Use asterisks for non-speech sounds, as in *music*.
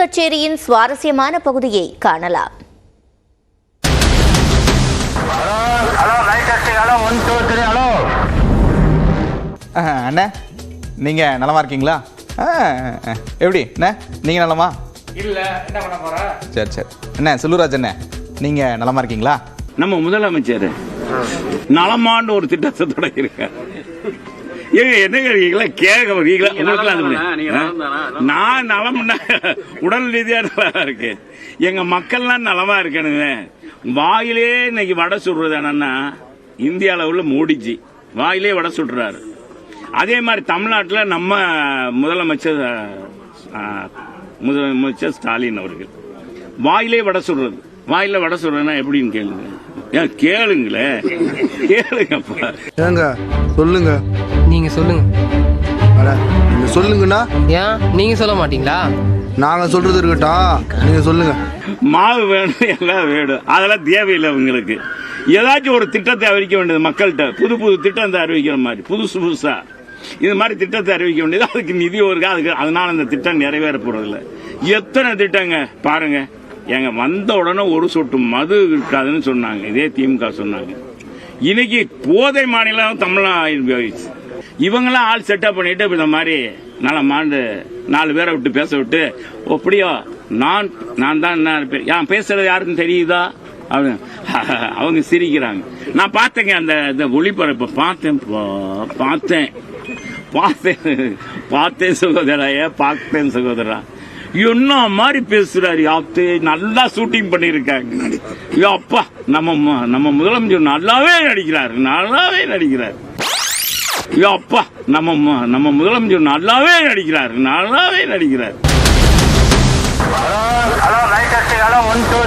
கச்சேரியின் சுவாரஸ்யமான பகுதியை காணலாம். அண்ணே நீங்கள் நலமா இருக்கீங்களா? எப்படி அண்ணே நீங்கள் நலமா? இல்ல என்ன பண்ண போற? சரி சரி. அண்ணே செல்வராஜ் அண்ணே நீங்கள் நலமா இருக்கீங்களா? நம்ம முதலமைச்சர். நலமான்னு ஒரு திட்டத்தை தொடங்கியிருக்கார். ஏங்க என்ன கேட்கறீங்களா கேட்க அது பண்ணி- நான் நலம்னா உடல் ரீதியா நல்லா இருக்கு எங்க மக்கள்லாம் நலமா இருக்கணுங்க. வாயிலே இன்னைக்கு வடை சுடுறது என்னன்னா இந்திய அளவுல மோடிஜி வாயிலே வடை சுடுறாரு. அதே மாதிரி தமிழ்நாட்டில் நம்ம முதலமைச்சர் முதலமைச்சர் ஸ்டாலின் அவர்கள் வாயிலே வடை சுடுறது. வாயில வடை சுடுறதுன்னா எப்படின்னு கேளுங்க. ஏன் கேளுங்களேன் கேளுங்கப்பா. ஏங்க சொல்லுங்க. நீங்க சொல்லுங்க. அட நீங்க சொல்லுங்கண்ணா. ஏன்? நீங்க சொல்ல மாட்டீங்களா? நாங்க சொல்றது இருக்கட்டும். நீங்க சொல்லுங்க. மாவு வேணும் எல்லாம் வேணும். அதெல்லாம் தேவையில்லை உங்களுக்கு. ஏதாச்சும் ஒரு திட்டத்தை அறிவிக்க வேண்டியது மக்கள்கிட்ட. புது புது திட்டத்தை அறிவிக்கிற மாதிரி புதுசு புதுசா. இது மாதிரி திட்டத்தை அறிவிக்க வேண்டியது. அதுக்கு நிதி வருது அதுக்கு அதனால அந்த திட்டம் நிறைவேற போறதில்ல எத்தனை திட்டங்க? பாருங்க. எங்க வந்த உடனே ஒரு சொட்டு மது இருக்காதுன்னு சொன்னாங்க. இதே திமுக சொன்னாங்க. இன்னைக்கு போதை மாநிலம் தமிழ்நாடு போயிடுச்சு இவங்கெல்லாம் ஆள் செட்டப் பண்ணிட்டு இந்த மாதிரி நல்ல மாண்டு நாலு பேரை விட்டு பேச விட்டு அப்படியோ? நான் நான் தான் என்ன நான் பேசுறது யாருக்கும் தெரியுதா? அவங்க *laughs* அவங்க சிரிக்கிறாங்க. நான் பார்த்தேங்க அந்த இந்த ஒளிபரப்பை பார்த்தேன். பார்த்தேன். பார்த்தேன். பார்த்தேன் சகோதரா ஏன் பார்த்தேன் சகோதரா. என்ன மாதிரி பேசுறாரு யாத்து. நல்லா ஷூட்டிங் பண்ணியிருக்காங்க ஐயோ, அப்பா நம்ம நம்ம முதலமைச்சர் நல்லாவே நடிக்கிறாரு நல்லாவே நடிக்கிறார். அப்பா நம்ம நம்ம முதலமைச்சர் நல்லாவே நடிக்கிறார் நல்லாவே நடிக்கிறார். Hello hello light hello one two